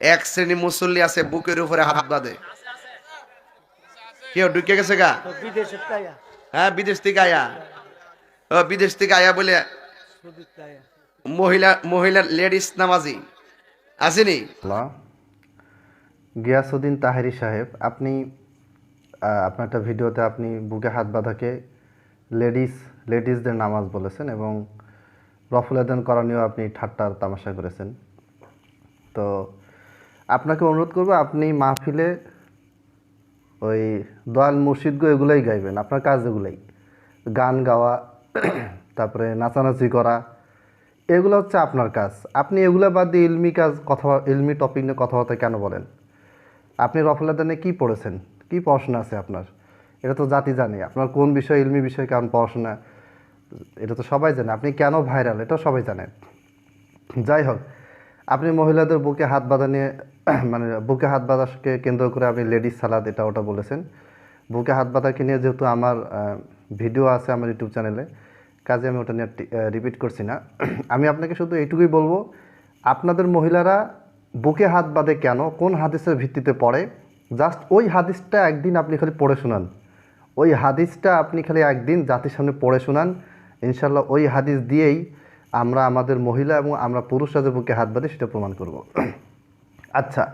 এক শ্রেণি মুসল্লি আছে, বুকের উপরে হাত বাঁধে। কেউ ঢুকে গেছে গা? হ্যাঁ বিদেশ থেকে আয়া। বিদেশ থেকে আয়া বলে মহিলা মহিলা লেডিস নামাজি। আসেনি? গিয়াসুদ্দিন তাহেরি সাহেব, আপনি আপনার একটা ভিডিওতে আপনি বুকে হাত বাঁধাকে লেডিস, লেডিসদের নামাজ বলেছেন এবং রফুলাদান করানিও আপনি ঠাট্টার তামাশা করেছেন। তো আপনাকে অনুরোধ করব, আপনি মাহফিলে ওই দয়াল মুর্শিদগো এগুলোই গাইবেন, আপনার কাজ এগুলোই। গান গাওয়া, তারপরে নাচানাচি করা, এগুলো হচ্ছে আপনার কাজ। আপনি এগুলো বাদ দিয়ে ইলমি কাজ, কথা, ইলমি টপিক নিয়ে কথাবার্তা কেন বলেন? আপনি রফলাদানে কি পড়েছেন? কি পড়াশোনা আছে আপনার? এটা তো জাতি জানে, আপনার কোন বিষয়, ইলমি বিষয়ে কেমন পড়াশোনা? এটা তো সবাই জানে, আপনি কেন ভাইরাল এটা সবাই জানে। যাই হোক আপনি মহিলাদের বুকে হাত বাঁধা নিয়ে মানে বুকে হাত বাঁধাকে কেন্দ্র করে আপনি লেডিস সালাদ, এটা ওটা বলেছেন। বুকে হাত বাঁধাকে নিয়ে যেহেতু আমার ভিডিও আছে আমার ইউটিউব চ্যানেলে, কাজে আমি ওটা নিয়ে রিপিট করছি না। আমি আপনাকে শুধু এইটুকুই বলব, আপনাদের মহিলারা বুকে হাত বাঁধে কেন? কোন হাদিসের ভিত্তিতে পড়ে? জাস্ট ওই হাদিসটা একদিন আপনি খালি পড়ে শোনান। ওই হাদিসটা আপনি খালি একদিন জাতির সামনে পড়ে শোনান। ইনশাল্লাহ ওই হাদিস দিয়েই আমরা আমাদের মহিলা এবং আমরা পুরুষরা যে বুকে হাত বাঁধে, সেটা প্রমাণ করব। আচ্ছা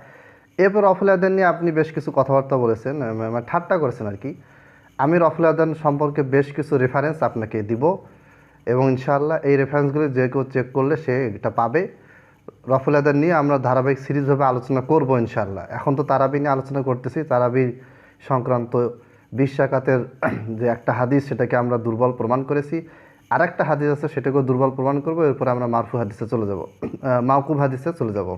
এরপর রফুল আদান নিয়ে আপনি বেশ কিছু কথাবার্তা বলেছেন মানে ঠাট্টা করেছেন আর কি। আমি রফুল আদান সম্পর্কে বেশ কিছু রেফারেন্স আপনাকে দিব এবং ইনশাআল্লাহ এই রেফারেন্সগুলি যে কেউ চেক করলে সে এটা পাবে। রফুল আদান নিয়ে আমরা ধারাবাহিক সিরিজভাবে আলোচনা করব ইনশাআল্লাহ। এখন তো তারাবি নিয়ে আলোচনা করতেছি, তারাবি সংক্রান্ত বিশ্বাকাতের যে একটা হাদিস, সেটাকে আমরা দুর্বল প্রমাণ করেছি। আর একটা হাদিস আছে, সেটাকেও দুর্বল প্রমাণ করব, এরপরে আমরা মারফু হাদিসে চলে যাব। মাউকুব হাদিসে চলে যাব।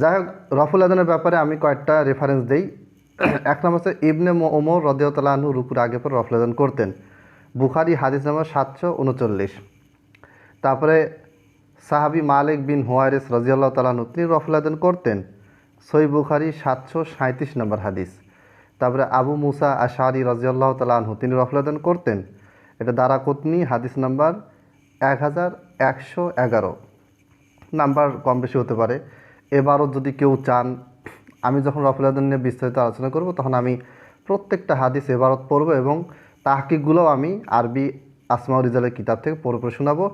যাই হোক, রফুল আদানের ব্যাপারে আমি কয়েকটা রেফারেন্স দেই। এক নম্বর হচ্ছে, ইবনে ওমর রদিয়তালাহু রুকুর আগে পর রফুল আদান করতেন। বুখারি হাদিস নম্বর সাতশো উনচল্লিশ। তারপরে সাহাবি মালিক বিন হুয়ারিস রাজিয়াল্লাহ তালাহু তিনি রফুল আদান করতেন। সই বুখারি সাতশো সাঁত্রিশ নম্বর হাদিস। তারপরে আবু মুসা আশারি রাজিয়াল্লাহ তালাহু তিনি রফুল আদান করতেন। এটা দারাকুতনি হাদিস নাম্বার এক হাজার একশো এগারো। নাম্বার কম বেশি হতে পারে। এবারও যদি কেউ চান, আমি যখন রফুল আদন নিয়ে বিস্তারিত আলোচনা করব, তখন আমি প্রত্যেকটা হাদিস এবারত পড়ব এবং তাহকিকগুলোও আমি আরবি আসমাউ রিজালের কিতাব থেকে পড়ে পড়ে শোনাবো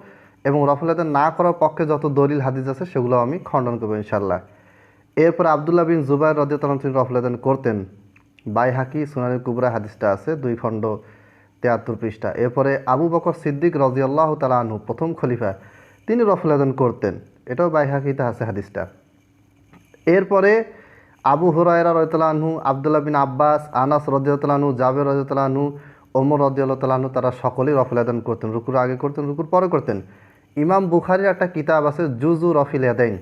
এবং রফুল আদন না করার পক্ষে যত দলিল হাদিস আছে সেগুলো আমি খণ্ডন করব ইনশাল্লাহ এরপর আবদুল্লাহ বিন জুবাইর রদিয়তালাম তিনি রফুল আদন করতেন। বাই হাকি সুনানি কুবরা হাদিসটা আছে, দুই খণ্ড তেয়াত্তর পৃষ্ঠা। এরপরে আবু বকর সিদ্দিক রজিয়াল্লাহ তালা আনহু, প্রথম খলিফা, তিনি রফুল আদন করতেন। এটাও বাইহাকিতে আছে হাদিসটা। এরপরে আবু হুরায়রা রয়তলানহু আবদুল্লাহ বিন আব্বাস, আনাস রদিয়তলানহু জাবের রদিয়তলানহু ওমর রদিয়ালতালাহু তারা সকলেই রফিল আদান করতেন। রুকুর আগে করতেন, রুকুর পরে করতেন। ইমাম বুখারির একটা কিতাব আছে জুজু রফিল আদাইন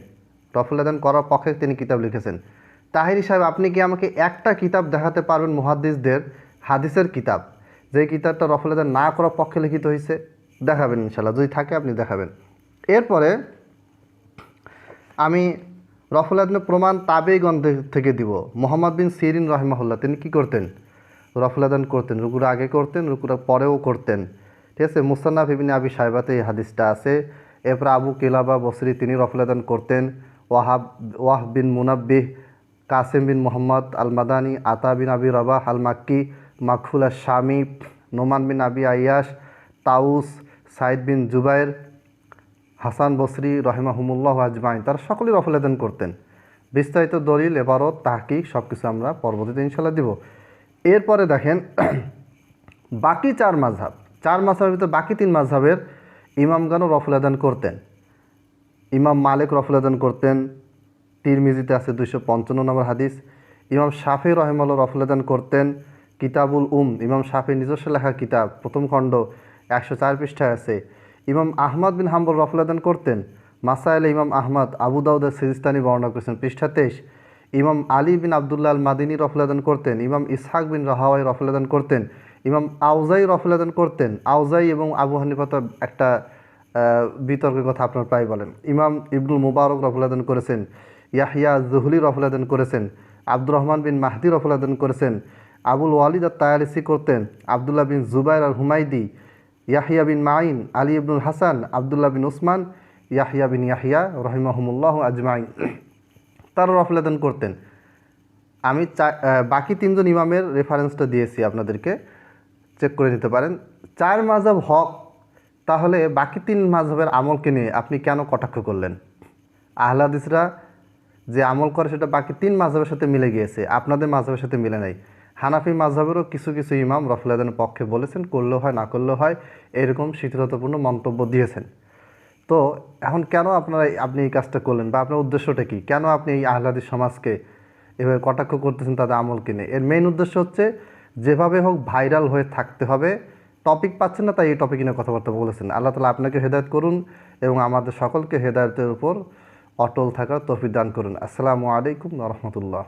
আদান করার পক্ষে তিনি কিতাব লিখেছেন। তাহিরি সাহেব, আপনি কি আমাকে একটা কিতাব দেখাতে পারবেন মুহাদ্দিসদের হাদিসের কিতাব? যে কিতাবটা রফিল আদান না করার পক্ষে লিখিত হয়েছে, দেখাবেন ইনশাল্লাহ যদি থাকে, আপনি দেখাবেন। এরপরে আমি রফুল প্রমাণ তাবেগণ থেকে দিব। মোহাম্মদ বিন সিরিন রহমাহুল্লাহ, তিনি কি করতেন? রফুল আদান করতেন, রুকুর আগে করতেন, রুকুরা পরেও করতেন। ঠিক আছে? মুসান্নাফ ইবিন আবি সাহেবাতে এই হাদিসটা আছে। এরপর আবু কিলাবা বসরি, তিনি রফুল আদান করতেন। ওয়াহাব ওয়াহ বিন মুনাব্বিহ, কাসিম বিন মোহাম্মদ আল মাদানি আতা বিন আবি রবাহ আল মাক্কি মাকফুল শামি, নোমান বিন আবি আয়াস তাউস সাইদ বিন জুবাইর, হাসান বসরি রহিমাহুমুল্লাহ আজমাইন। তারা সকলেই রফল আদান করতেন। বিস্তারিত দলিল এবারও তাহকিক সব কিছু আমরা পরবর্তীতে ইনশাল্লাহ দিব। এরপরে দেখেন, বাকি চার মাঝহাব চার মাঝহাবের ভিতরে বাকি তিন মাঝহাবের ইমামগানও রফল আদান করতেন। ইমাম মালিক রফল আদান করতেন। তিরমিজিতে আছে দুইশো পঞ্চান্ন নম্বর হাদিস। ইমাম শাফি রহমাল্লা রফল আদান করতেন। কিতাবুল উম, ইমাম শাফির নিজস্ব লেখা কিতাব, প্রথম খণ্ড, একশো চার পৃষ্ঠায় আছে। ইমাম আহমদ বিন হাম্বল রফল আদান করতেন। মাসাইল ইমাম আহমদ আবু সিজিস্তানি বর্ণনা করেছেন। পৃষ্ঠা তেইশ, ইমাম আলী বিন আবদুল্লাহ আল মাদিনী রফলাদান করতেন। ইমাম ইসহাক বিন রাহাওয়াই রফলাদান করতেন। ইমাম আউজাই রফলাদান করতেন। আউজাই এবং আবু হানিফা একটা বিতর্কের কথা আপনার প্রায় বলেন। ইমাম ইবনুল মুবারক রফলাদান করেছেন। ইয়াহিয়া জুহলি রফলাদান করেছেন। আব্দুর রহমান বিন মাহদি রফলাদান করেছেন। আবুল ওয়ালিদ আর তায়ালিসি করতেন, আবদুল্লাহ বিন জুবাইর আর Humaidi Yahya bin Main Ali Ibnul Hasan, Abdullah bin Usman Yahya bin Yahya রহিমাহুমুল্লাহ আজমাইন। তারা রফলাদান করতেন। আমি বাকি তিনজন ইমামের রেফারেন্সটা দিয়েছি আপনাদেরকে। চেক করে নিতে পারেন। চার মাঝাব হক, তাহলে বাকি তিন মাঝহের আমলকে নিয়ে আপনি কেন কটাক্ষ করলেন? আহলাদিসরা যে আমল করে সেটা বাকি তিন মাঝহের সাথে মিলে গিয়েছে, আপনাদের মাঝহের সাথে মিলে নাই। হানাফি মাঝহেরও কিছু কিছু ইমাম রফলাদানের পক্ষে বলেছেন, করলেও হয়, না করলেও হয়, এরকম শিথিলতাপূর্ণ মন্তব্য দিয়েছেন। তো এখন কেন আপনারা আপনি এই কাজটা করলেন বা আপনার উদ্দেশ্যটা কি? কেন আপনি এই আহ্লাদি সমাজকে এভাবে কটাক্ষ করতেছেন তাদের আমল কিনে? এর মেইন উদ্দেশ্য হচ্ছে, যেভাবে হোক ভাইরাল হয়ে থাকতে হবে। টপিক পাচ্ছেন না, তাই এই টপিক নিয়ে কথাবার্তা বলেছেন। আল্লাহ তালা আপনাকে হেদায়ত করুন এবং আমাদের সকলকে হেদায়তের উপর অটল থাকার তফিক দান করুন। আসসালামু আলাইকুম রহমতুল্লাহ।